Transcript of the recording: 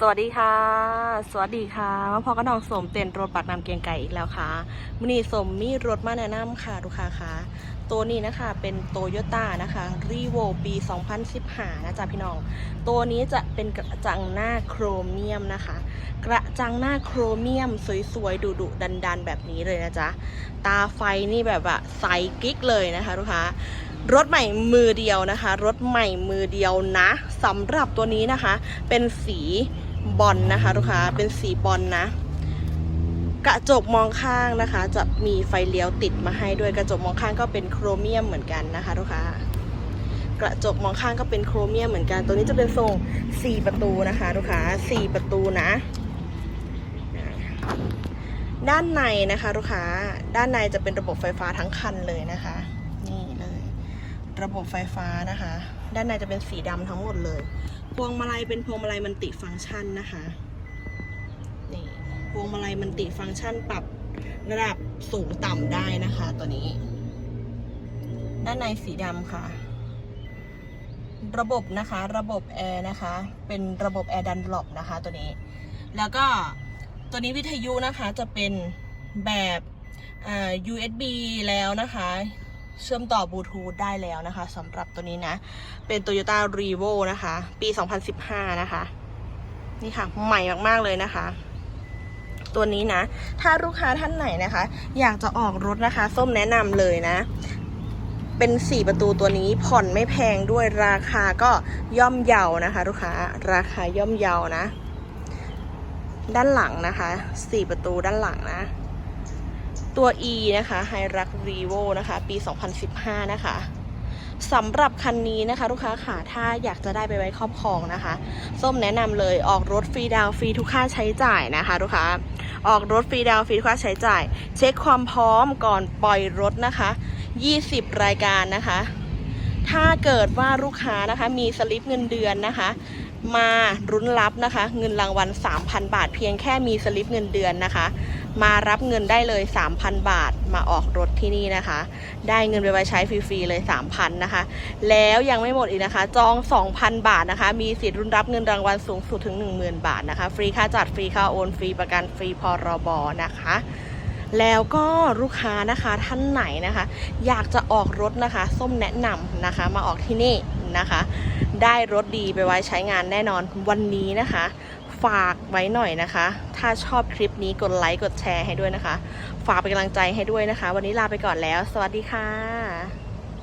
สวัสดีค่ะ สวัสดีค่ะมาพอก็น้องสมเต็นรถปักน้ำเกียงไก่อีกแล้วค่ะมินีสมมีรถมาแนะนำค่ะลูกค้าค่ะ ตัวนี้นะคะเป็นโตโยต้านะคะรีโวปี 2015 นะจ๊ะพี่น้อง ตัวนี้จะเป็นกระจังหน้าโครเมียมนะคะ กระจังหน้าโครเมียมสวยๆ ดุๆดันๆ แบบนี้เลยนะจ๊ะ ตาไฟนี่แบบว่าใสกิ๊กเลยนะคะลูกค้ารถใหม่มือเดียวนะคะ รถใหม่มือเดียวนะสำหรับตัวนี้นะคะ เป็นสี บอลนะคะลูกค้าเป็นสีบอลนะ กระจกมองข้างนะคะ จะมีไฟเลี้ยวติดมาให้ด้วยกระจกมองข้างก็เป็นโครเมียมเหมือนกันนะคะลูกค้ากระจกมองข้างก็เป็นโครเมียมเหมือนกัน ตัวนี้จะเป็นทรง 4 ประตูนะคะลูกค้า 4 ประตูนะ ด้านในนะคะลูกค้า ด้านในจะเป็นระบบไฟฟ้าทั้งคันเลยนะคะ ระบบไฟฟ้านะคะ ด้านในจะเป็นสีดำทั้งหมดเลย พวงมาลัยเป็นพวงมาลัยมันติฟังก์ชันนะคะนี่พวงมาลัยมันติฟังก์ชันปรับระดับสูงต่ำได้นะคะตัวนี้ ด้านในสีดำค่ะ ระบบนะคะ ระบบแอร์นะคะ เป็นระบบแอร์ดันหลบนะคะตัวนี้ แล้วก็ตัวนี้วิทยุนะคะจะเป็นแบบอ่า USB แล้วนะคะ เชื่อมต่อบลูทูธได้แล้วนะคะสำหรับตัวนี้นะ เป็น Toyota r e v o นะคะ ปี 2015 นะคะ นี่ค่ะ ใหม่มาก ๆ เลยนะคะ ตัวนี้นะ ถ้าลูกค้าท่านไหนนะคะ อยากจะออกรถนะคะ ส้มแนะนำเลยนะ เป็น 4 ประตูตัวนี้ผ่อนไม่แพงด้วยราคาก็ย่อมเยานะคะ ลูกค้า ราคาย่อมเยานะ ด้านหลังนะคะ 4 ประตูด้านหลังนะ ตัว E นะคะไฮรักรีโวนะคะ ปี 2015 นะคะสำหรับคันนี้นะคะ ลูกค้าค่ะถ้าอยากจะได้ไปไว้ครอบครองนะคะ ส้มแนะนำเลยออกรถฟรีดาวฟรีทุกค่าใช้จ่ายนะคะ ลูกค้าออกรถฟรีดาวฟรีทุกค่าใช้จ่าย เช็คความพร้อมก่อนปล่อยรถนะคะ 20 รายการนะคะ ถ้าเกิดว่าลูกค้านะคะมีสลิปเงินเดือนนะคะ มารุ้นรับนะคะ เงินรางวัล 3,000 บาท เพียงแค่มีสลิปเงินเดือนนะคะ มารับเงินได้เลย 3,000 บาทมาออกรถที่นี่นะคะ ได้เงินไปไว้ใช้ฟรีๆเลย 3,000นะคะ แล้วยังไม่หมดอีกนะคะ จอง 2,000 บาทนะคะ มีสิทธิ์รุ้นรับเงินรางวัลสูงสุดถึง 10,000 บาทนะคะ ฟรีค่าจัดฟรีค่าโอนฟรีประกันฟรีพรบนะคะแล้วก็ลูกค้านะคะท่านไหนนะคะ อยากจะออกรถนะคะ ส้มแนะนำนะคะ มาออกที่นี่นะคะ ได้รถดีไปไว้ใช้งานแน่นอนวันนี้นะคะ ฝากไว้หน่อยนะคะ ถ้าชอบคลิปนี้กดไลค์กดแชร์ให้ด้วยนะคะ ฝากเป็นกำลังใจให้ด้วยนะคะ วันนี้ลาไปก่อนแล้ว สวัสดีค่ะ